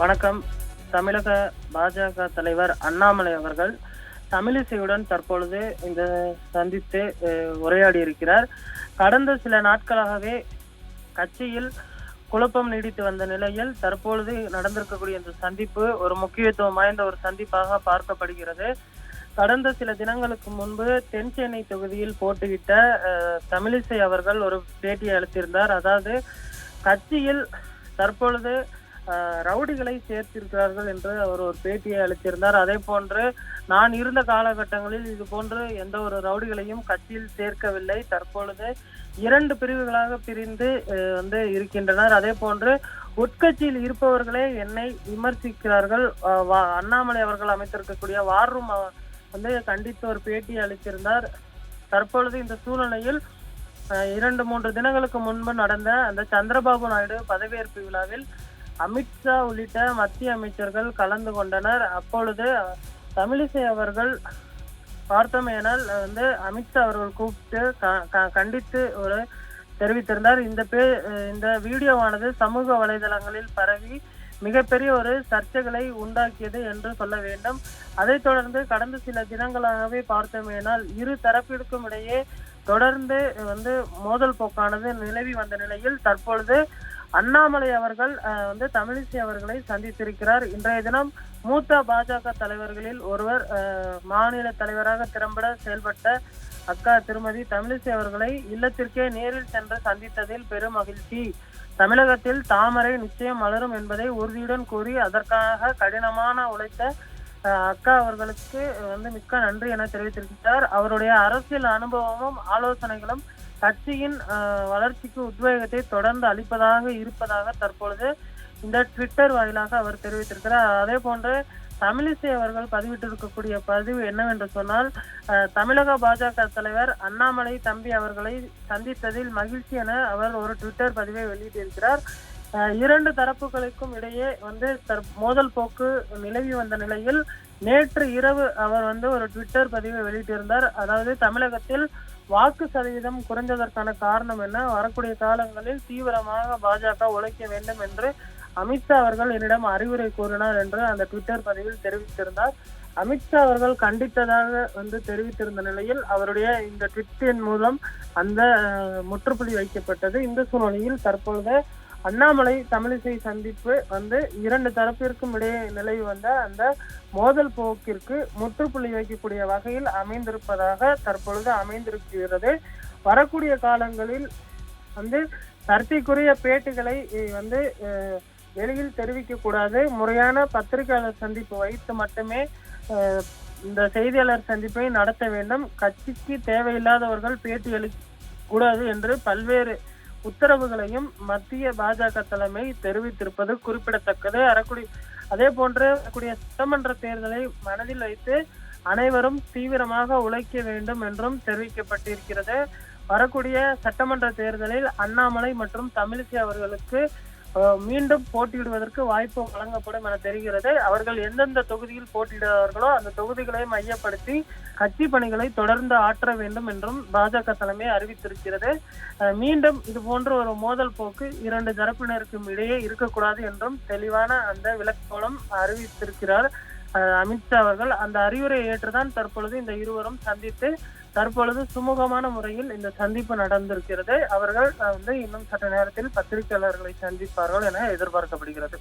வணக்கம். தமிழக பாஜக தலைவர் அண்ணாமலை அவர்கள் தமிழிசையுடன் தற்பொழுது இந்த சந்தித்து உரையாடி இருக்கிறார் கடந்த சில நாட்களாகவே கட்சியில் குழப்பம் நீடித்து வந்த நிலையில் தற்பொழுது நடந்திருக்கக்கூடிய இந்த சந்திப்பு ஒரு முக்கியத்துவம் வாய்ந்த ஒரு சந்திப்பாக பார்க்கப்படுகிறது. கடந்த சில தினங்களுக்கு முன்பு தென் சென்னை தொகுதியில் போட்டுவிட்ட தமிழிசை அவர்கள் ஒரு பேட்டியை அளித்திருந்தார். அதாவது கட்சியில் தற்பொழுது ரவுடிகளை சேர்த்திருக்கிறார்கள் என்று அவர் ஒரு பேட்டியை அளித்திருந்தார். அதே போன்று நான் இருந்த காலகட்டங்களில் இது போன்று எந்த ஒரு ரவுடிகளையும் கட்சியில் சேர்க்கவில்லை. தற்பொழுது இரண்டு பிரிவுகளாக பிரிந்து வந்து இருக்கின்றனர். அதே போன்று உட்கட்சியில் இருப்பவர்களே என்னை விமர்சிக்கிறார்கள். வா- அண்ணாமலை அவர்கள் அமைத்திருக்கக்கூடிய வார் ரூம் வந்து கண்டித்து ஒரு பேட்டி அளித்திருந்தார். தற்பொழுது இந்த சூழ்நிலையில் இரண்டு மூன்று தினங்களுக்கு முன்பு நடந்த அந்த சந்திரபாபு நாயுடு பதவியேற்பு விழாவில் அமித்ஷா உள்ளிட்ட மத்திய அமைச்சர்கள் கலந்து கொண்டனர். அப்பொழுது தமிழிசை அவர்கள் பார்த்தோமேனால் வந்து அமித்ஷா அவர்கள் கூப்பிட்டு க- க- கண்டித்து ஒரு தெரிவித்திருந்தார். இந்த பே இந்த வீடியோவானது சமூக வலைதளங்களில் பரவி மிகப்பெரிய ஒரு சர்ச்சைகளை உண்டாக்கியது என்று சொல்ல வேண்டும். அதைத் தொடர்ந்து கடந்த சில தினங்களாகவே பார்த்தோமேனால் இரு தரப்பிற்கும் இடையே தொடர்ந்து வந்து மோதல் போக்கானது நிலவி வந்த நிலையில் தற்பொழுது அண்ணாமலை அவர்கள் வந்து தமிழிசை அவர்களை சந்தித்திருக்கிறார். இன்றைய தினம் மூத்த பாஜக தலைவர்களில் ஒருவர் மாநில தலைவராக திறம்பட செயல்பட்ட அக்கா திருமதி தமிழிசை அவர்களை இல்லத்திற்கே நேரில் சென்று சந்தித்ததில் பெரும் மகிழ்ச்சி. தமிழகத்தில் தாமரை நிச்சயம் மலரும் என்பதை உறுதியுடன் கூறி அதற்காக கடினமான உழைத்த அக்கா அவர்களுக்கு வந்து மிக்க நன்றி என தெரிவித்திருக்கிறார். அவருடைய அரசியல் அனுபவமும் ஆலோசனைகளும் கட்சியின் வளர்ச்சிக்கு உத்வேகத்தை தொடர்ந்து அளிப்பதாக இருப்பதாக தற்பொழுது இந்த ட்விட்டர் வாயிலாக அவர் தெரிவித்திருக்கிறார். அதே போன்று தமிழிசை அவர்கள் பதிவிட்டிருக்கக்கூடிய பதிவு என்னவென்று சொன்னால் தமிழக பாஜக தலைவர் அண்ணாமலை தம்பி அவர்களை சந்தித்ததில் மகிழ்ச்சி என அவர் ஒரு ட்விட்டர் பதிவை வெளியிட்டிருக்கிறார். இரண்டு தரப்புகளுக்கும் இடையே வந்து தற்- மோதல் போக்கு நிலவி வந்த நிலையில் நேற்று இரவு அவர் வந்து ஒரு ட்விட்டர் பதிவை வெளியிட்டிருந்தார். அதாவது தமிழகத்தில் வாக்கு சதவீதம் குறைந்ததற்கான காரணம் என்ன? வரக்கூடிய காலங்களில் தீவிரமாக பாஜக உழைக்க வேண்டும் என்று அமித்ஷா அவர்கள் என்னிடம் அறிவுரை கூறினார் என்று அந்த ட்விட்டர் பதிவில் தெரிவித்திருந்தார். அமித்ஷா அவர்கள் கண்டித்ததாக வந்து தெரிவித்திருந்த நிலையில் அவருடைய இந்த ட்விட்டின் மூலம் அந்த முற்றுப்புள்ளி வைக்கப்பட்டது. இந்த சூழ்நிலையில் தற்பொழுது அண்ணாமலை தமிழிசை சந்திப்பு வந்து இரண்டு தரப்பிற்கும் இடையே நிலவி வந்த அந்த மோதல் போக்கிற்கு முற்றுப்புள்ளி வைக்கக்கூடிய வகையில் அமைந்திருப்பதாக தற்பொழுது அமைந்திருக்கிறது. வரக்கூடிய காலங்களில் வந்து சர்ச்சைக்குரிய பேட்டுகளை வந்து வெளியில் தெரிவிக்க கூடாது முறையான பத்திரிகையாளர் சந்திப்பு வைத்து மட்டுமே இந்த செய்தியாளர் சந்திப்பை நடத்த வேண்டும். கட்சிக்கு தேவையில்லாதவர்கள் பேட்டி அளிக்க கூடாது என்று பல்வேறு உத்தரவுகளையும் மத்திய பாஜக தலைமை தெரிவித்திருப்பது குறிப்பிடத்தக்கது. அறக்குடி அதே போன்று கூடிய சட்டமன்ற தேர்தலை மனதில் வைத்து அனைவரும் தீவிரமாக உழைக்க வேண்டும் என்றும் தெரிவிக்கப்பட்டிருக்கிறது. வரக்கூடிய சட்டமன்ற தேர்தலில் அண்ணாமலை மற்றும் தமிழிசை அவர்களுக்கு மீண்டும் போட்டியிடுவதற்கு வாய்ப்பு வழங்கப்படும் என தெரிகிறது. அவர்கள் எந்தெந்த தொகுதியில் போட்டியிடுவார்களோ அந்த தொகுதிகளை மையப்படுத்தி கட்சி பணிகளை தொடர்ந்து ஆற்ற வேண்டும் என்றும் பாஜக தலைமை அறிவித்திருக்கிறது. அஹ், மீண்டும் இது போன்ற ஒரு மோதல் போக்கு இரண்டு தரப்பினருக்கும் இடையே இருக்கக்கூடாது என்றும் தெளிவான அந்த விளக்கோலம் அறிவித்திருக்கிறார் அஹ், அமித்ஷா அவர்கள். அந்த அறிவுரை ஏற்றுதான் தற்பொழுது இந்த இருவரும் சந்தித்து தற்பொழுது சுமூகமான முறையில் இந்த சந்திப்பு நடந்திருக்கிறது. அவர்கள் வந்து இன்னும் சற்று நேரத்தில் பத்திரிகையாளர்களை சந்திப்பார்கள் என எதிர்பார்க்கப்படுகிறது.